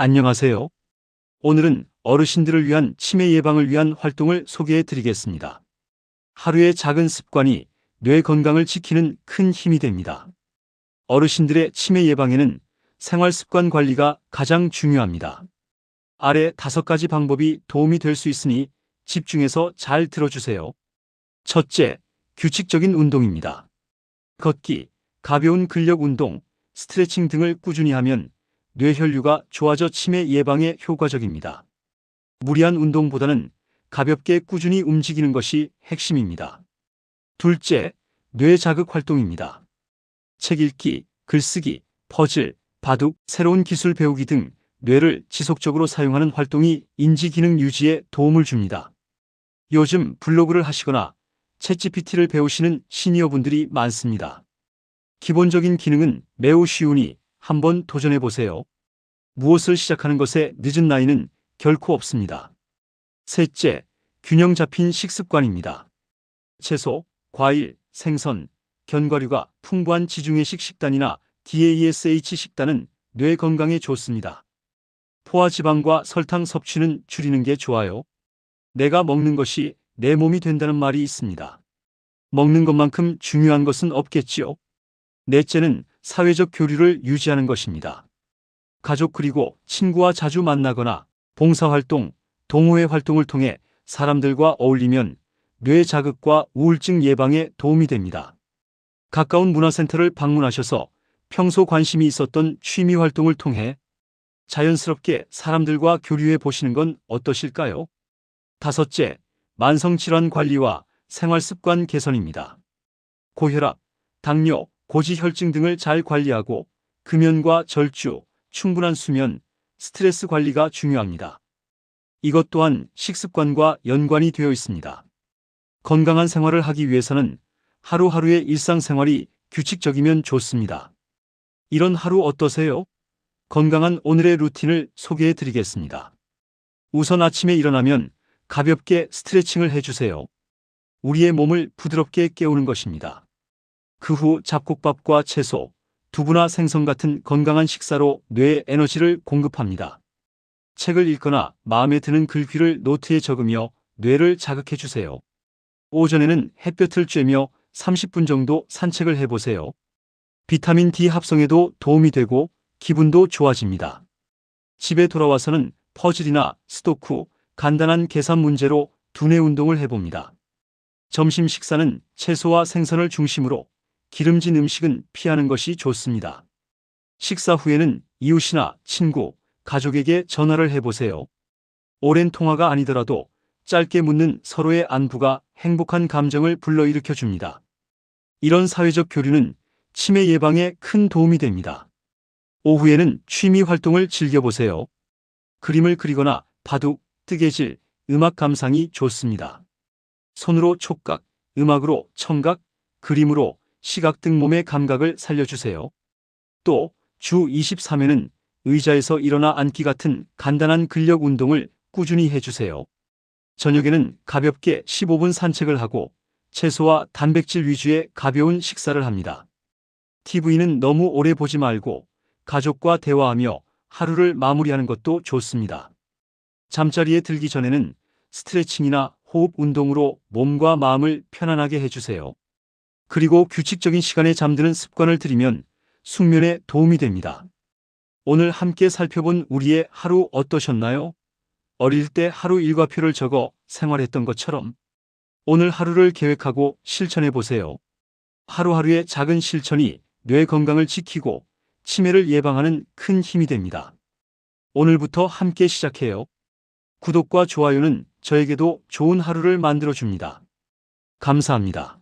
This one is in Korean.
안녕하세요. 오늘은 어르신들을 위한 치매 예방을 위한 활동을 소개해 드리겠습니다. 하루의 작은 습관이 뇌 건강을 지키는 큰 힘이 됩니다. 어르신들의 치매 예방에는 생활 습관 관리가 가장 중요합니다. 아래 다섯 가지 방법이 도움이 될 수 있으니 집중해서 잘 들어주세요. 첫째, 규칙적인 운동입니다. 걷기, 가벼운 근력 운동, 스트레칭 등을 꾸준히 하면 뇌혈류가 좋아져 치매 예방에 효과적입니다. 무리한 운동보다는 가볍게 꾸준히 움직이는 것이 핵심입니다. 둘째, 뇌 자극 활동입니다. 책 읽기, 글쓰기, 퍼즐, 바둑, 새로운 기술 배우기 등 뇌를 지속적으로 사용하는 활동이 인지 기능 유지에 도움을 줍니다. 요즘 블로그를 하시거나 챗GPT를 배우시는 시니어분들이 많습니다. 기본적인 기능은 매우 쉬우니 한번 도전해 보세요. 무엇을 시작하는 것에 늦은 나이는 결코 없습니다. 셋째, 균형 잡힌 식습관입니다. 채소, 과일, 생선, 견과류가 풍부한 지중해식 식단이나 DASH 식단은 뇌 건강에 좋습니다. 포화 지방과 설탕 섭취는 줄이는 게 좋아요. 내가 먹는 것이 내 몸이 된다는 말이 있습니다. 먹는 것만큼 중요한 것은 없겠지요. 넷째는 사회적 교류를 유지하는 것입니다. 가족 그리고 친구와 자주 만나거나 봉사활동, 동호회 활동을 통해 사람들과 어울리면 뇌 자극과 우울증 예방에 도움이 됩니다. 가까운 문화센터를 방문하셔서 평소 관심이 있었던 취미 활동을 통해 자연스럽게 사람들과 교류해 보시는 건 어떠실까요? 다섯째, 만성질환 관리와 생활습관 개선입니다. 고혈압, 당뇨, 고지혈증 등을 잘 관리하고 금연과 절주, 충분한 수면, 스트레스 관리가 중요합니다. 이것 또한 식습관과 연관이 되어 있습니다. 건강한 생활을 하기 위해서는 하루하루의 일상생활이 규칙적이면 좋습니다. 이런 하루 어떠세요? 건강한 오늘의 루틴을 소개해 드리겠습니다. 우선 아침에 일어나면 가볍게 스트레칭을 해주세요. 우리의 몸을 부드럽게 깨우는 것입니다. 그 후 잡곡밥과 채소, 두부나 생선 같은 건강한 식사로 뇌에 에너지를 공급합니다. 책을 읽거나 마음에 드는 글귀를 노트에 적으며 뇌를 자극해 주세요. 오전에는 햇볕을 쬐며 30분 정도 산책을 해보세요. 비타민 D 합성에도 도움이 되고 기분도 좋아집니다. 집에 돌아와서는 퍼즐이나 스토쿠, 간단한 계산 문제로 두뇌 운동을 해봅니다. 점심 식사는 채소와 생선을 중심으로 기름진 음식은 피하는 것이 좋습니다. 식사 후에는 이웃이나 친구, 가족에게 전화를 해보세요. 오랜 통화가 아니더라도 짧게 묻는 서로의 안부가 행복한 감정을 불러일으켜 줍니다. 이런 사회적 교류는 치매 예방에 큰 도움이 됩니다. 오후에는 취미 활동을 즐겨보세요. 그림을 그리거나 바둑, 뜨개질, 음악 감상이 좋습니다. 손으로 촉각, 음악으로 청각, 그림으로 시각 등 몸의 감각을 살려주세요. 또 주 23회는 의자에서 일어나 앉기 같은 간단한 근력 운동을 꾸준히 해주세요. 저녁에는 가볍게 15분 산책을 하고 채소와 단백질 위주의 가벼운 식사를 합니다. TV는 너무 오래 보지 말고 가족과 대화하며 하루를 마무리하는 것도 좋습니다. 잠자리에 들기 전에는 스트레칭이나 호흡 운동으로 몸과 마음을 편안하게 해주세요. 그리고 규칙적인 시간에 잠드는 습관을 들이면 숙면에 도움이 됩니다. 오늘 함께 살펴본 우리의 하루 어떠셨나요? 어릴 때 하루 일과표를 적어 생활했던 것처럼 오늘 하루를 계획하고 실천해 보세요. 하루하루의 작은 실천이 뇌 건강을 지키고 치매를 예방하는 큰 힘이 됩니다. 오늘부터 함께 시작해요. 구독과 좋아요는 저에게도 좋은 하루를 만들어 줍니다. 감사합니다.